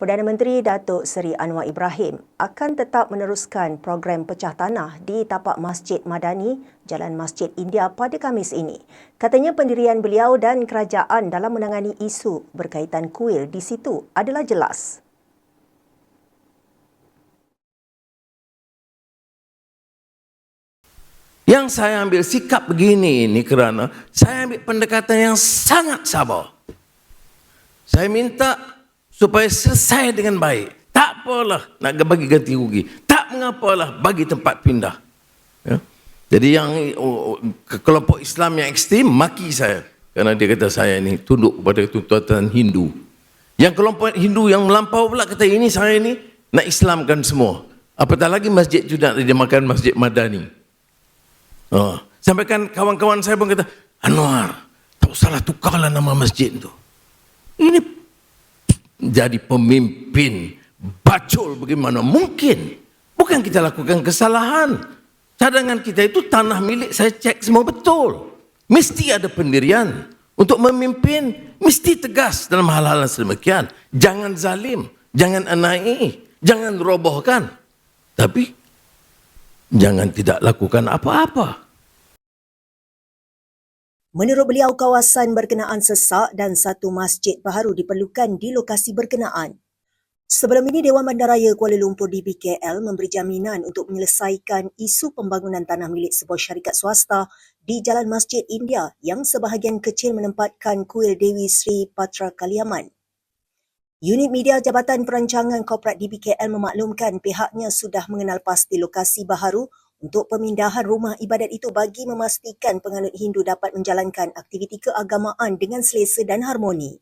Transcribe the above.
Perdana Menteri Datuk Seri Anwar Ibrahim akan tetap meneruskan program pecah tanah di tapak Masjid Madani, Jalan Masjid India pada Khamis ini. Katanya pendirian beliau dan kerajaan dalam menangani isu berkaitan kuil di situ adalah jelas. Yang saya ambil sikap begini ini kerana saya ambil pendekatan yang sangat sabar. Saya minta supaya selesai dengan baik. Tak apalah nak bagi ganti rugi. Tak mengapalah bagi tempat pindah. Ya. Jadi yang oh, oh, kelompok Islam yang ekstrim maki saya. Kerana dia kata saya ini tunduk kepada tuntutan Hindu. Yang kelompok Hindu yang melampau pula kata ini saya ini nak Islamkan semua. Apatah lagi masjid itu nak dinamakan Masjid Madani. Oh. Sampai kan kawan-kawan saya pun kata, Anwar, tak usahlah tukarlah nama masjid itu. Ini jadi pemimpin bacul bagaimana mungkin. Bukan kita lakukan kesalahan. Cadangan kita itu tanah milik saya cek semua betul. Mesti ada pendirian. Untuk memimpin, mesti tegas dalam hal-hal sedemikian. Jangan zalim, jangan anai, jangan robohkan. Tapi jangan tidak lakukan apa-apa. Menurut beliau, kawasan berkenaan sesak dan satu masjid baru diperlukan di lokasi berkenaan. Sebelum ini, Dewan Bandaraya Kuala Lumpur DBKL memberi jaminan untuk menyelesaikan isu pembangunan tanah milik sebuah syarikat swasta di Jalan Masjid India yang sebahagian kecil menempatkan kuil Dewi Sri Patra Kaliaman. Unit Media Jabatan Perancangan Korporat DBKL memaklumkan pihaknya sudah mengenal pasti lokasi baharu untuk pemindahan rumah ibadat itu bagi memastikan penganut Hindu dapat menjalankan aktiviti keagamaan dengan selesa dan harmoni.